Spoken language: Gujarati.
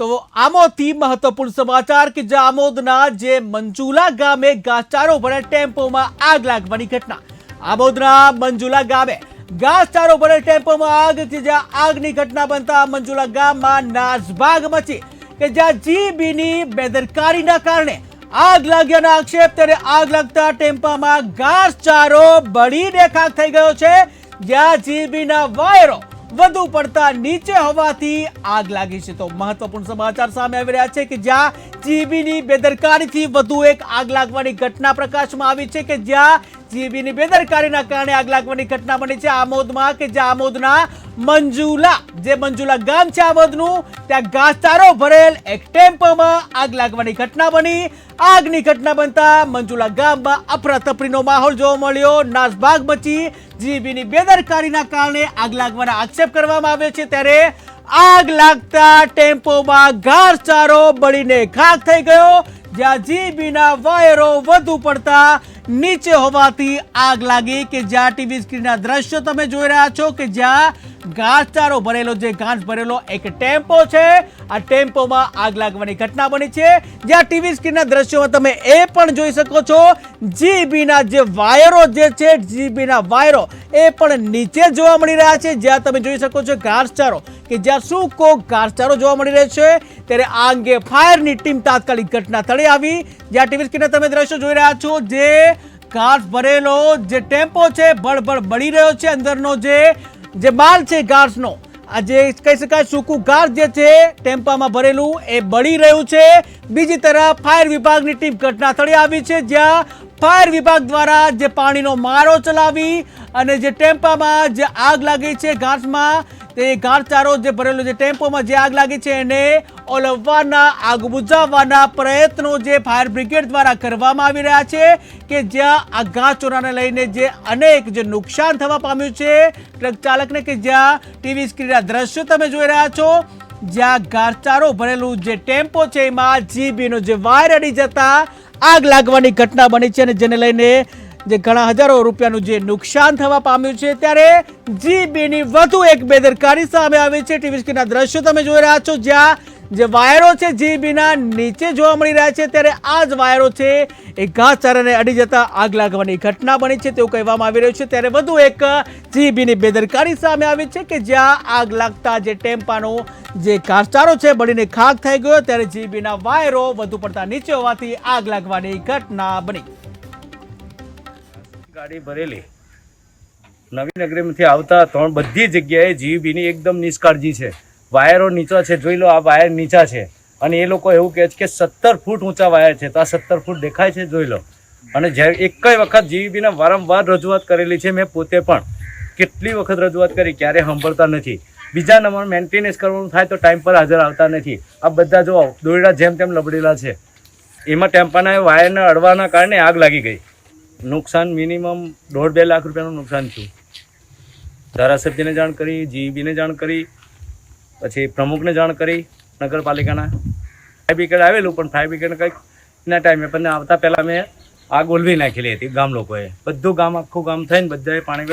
તો આમોથી મહત્વપૂર્ણ સમાચાર કે જે આમોદના જે મંજુલા ગામે ઘાસચારો ભરેલ ટેમ્પોમાં આગ લાગવાની ઘટના. આમોદના મંજુલા ગામે ઘાસચારો ભરેલ ટેમ્પોમાં આગ કે જ્યાં આગની ઘટના બનતા મંજુલા ગામમાં નાસભાગ મચી કે જ્યાં જીબીની બેદરકારીના કારણે આગ લાગ્યાના આક્ષેપ ત્યારે આગ લાગતા ટેમ્પામાં ઘાસચારો બળીને ખાક થઈ ગયો છે. જ્યાં જીબીના વાયરો વધુ પડતા નીચે હોવાથી આગ લાગી છે. તો મહત્વપૂર્ણ સમાચાર સામે આવી રહ્યા છે કે જ્યાં જીબીની બેદરકારીથી વધુ એક આગ લાગવાની ઘટના પ્રકાશમાં આવી છે કે જ્યાં જીબીની બેદરકારીના કારણે આગ લાગવાની ઘટના બની છે. આમોદમાં કે જે આમોદના મંજુલા, જે મંજુલા ગામ છે આમોદનું ત્યાં ઘાસચારો ભરેલ એક ટેમ્પોમાં આગ લાગવાની ઘટના બની. આગની ઘટના બનતા મંજુલા ગામમાં અફરાતફરીનો માહોલ જોવા મળ્યો. નાસભાગ મચી જીબીની બેદરકારીના કારણે આગ લાગવાના આક્ષેપ કરવામાં આવે છે. ત્યારે આગ લાગતા ટેમ્પોમાં ઘાસચારો બળીને ખાક થઈ ગયો. જ્યાં જીબીના વાયરો વધુ પડતા નીચે હોવાથી આગ લાગી કે જ્યાં ટીવી સ્ક્રીનના દ્રશ્યો તમે જોઈ રહ્યા છો કે જ્યાં ઘાસચારો ભરેલો, જે ઘાસ ભરેલો એક ટેમ્પો છે, આ ટેમ્પોમાં આગ લાગવાની ઘટના બની છે. જ્યાં ટીવી સ્ક્રીનના દ્રશ્યોમાં તમે એ પણ જોઈ શકો છો, જીબીના જે વાયરો જે છે, જીબીના વાયરો, એ પણ નીચે જોવા મળી રહ્યા છે. જ્યાં તમે જોઈ શકો છો ઘાસચારો કે જ્યાં સૂકો ઘાસચારો જોવા મળી રહ્યો છે, ત્યારે આ અંગે ફાયરની ટીમ તાત્કાલિક ઘટના સ્થળે આવી. જ્યાં ટીવી સ્ક્રીનના તમે દ્રશ્યો જોઈ રહ્યા છો, જે ઘાસ ભરેલો, જે ટેમ્પો છે બળબડ બળી રહ્યો છે અંદરનો જે જે માલ છે ઘાસનો આ જે કહી શકાય સૂકું ઘાસ જે છે, ટેમ્પામાં ભરેલું, એ બળી રહ્યું છે. બીજી તરફ ફાયર વિભાગની ટીમ ઘટના સ્થળે આવી છે, જ્યાં ફાયર વિભાગ દ્વારા જે પાણીનો મારો ચલાવી અને જે ટેમ્પામાં જે આગ લાગી છે ઘાસમાં તે ઘાસચારો જે ભરેલો જે ટેમ્પોમાં જે આગ લાગી છે એને ઓલવવાના, આગ બુઝાવવાના પ્રયત્નો જે ફાયર બ્રિગેડ દ્વારા કરવામાં આવી રહ્યા છે કે જ્યાં આ ઘાસ ચોરાને લઈને જે અનેક જે નુકસાન થવા પામ્યું છે, ટ્રક ચાલકને કે જ્યાં ટીવી સ્ક્રીનના દ્રશ્યો તમે જોઈ રહ્યા છો, જ્યાં ઘાસચારો ભરેલું જે ટેમ્પો છે, એમાં જીબીનો જે વાયર અડી જતા આગ લાગવાની ઘટના બની છે અને જેને લઈને જે ઘણા હજારો રૂપિયાનું જે નુકસાન થવા પામ્યું છે, ત્યારે જીબીની વધુ એક બેદરકારી સામે આવી છે. ટીવી સ્ક્રીનના દ્રશ્યો તમે જોઈ રહ્યા છો, જ્યાં જે વાયરો છે જીબીના નીચે જોવા મળી રહ્યા છે, ત્યારે આ જ વાયરો છે, એ ઘાસચારાને અડી જતા આગ લાગવાની ઘટના બની છે તેવું કહેવામાં આવી રહ્યું છે. ત્યારે વધુ એક જીબીની બેદરકારી સામે આવી છે કે જ્યાં આગ લાગતા જે ટેમ્પાનો જે ઘાસચારો છે, બળીને ખાક થઈ ગયો, ત્યારે જીબીના વાયરો વધુ પડતા નીચે હોવાથી આગ લાગવાની ઘટના બની. ગાડી ભરેલી. નવીનગરીમાંથી આવતા ત્રણ બધી જગ્યાએ જીવીબીની એકદમ નિષ્કાળજી છે. વાયરો નીચા છે, જોઈ લો આ વાયર નીચા છે. અને એ લોકો એવું કહે છે કે સત્તર ફૂટ ઊંચા વાયર છે, તો આ સત્તર ફૂટ દેખાય છે, જોઈ લો. અને જ્યારે એક કઈ વખત જીવીબીને વારંવાર રજૂઆત કરેલી છે, મેં પોતે પણ. કેટલી વખત રજૂઆત કરી, ક્યારે સાંભળતા નથી. બીજા નંબર મેન્ટેનન્સ કરવાનું થાય તો ટાઈમ પર હાજર આવતા નથી. આ બધા જો દોરડા જેમ તેમ લબડેલા છે. એમાં ટેમ્પાના વાયરને અડવાના કારણે આગ લાગી ગઈ. નુકસાન મિનિમમ દોઢ બે લાખ રૂપિયાનું નુકસાન થયું. ધારાસભ્યને જાણ કરી જીબીને જાણ કરી, પછી પ્રમુખને જાણ કરી, નગરપાલિકાના. ફાયર બ્રિગેડ આવેલું, પણ ફાયર બ્રિગેડ કંઈક ના ટાઈમે પણ આવતા પહેલાં મેં આગ ઓલવી નાખેલી હતી ગામ લોકોએ. બધું ગામ આખું ગામ થઈને બધાએ પાણી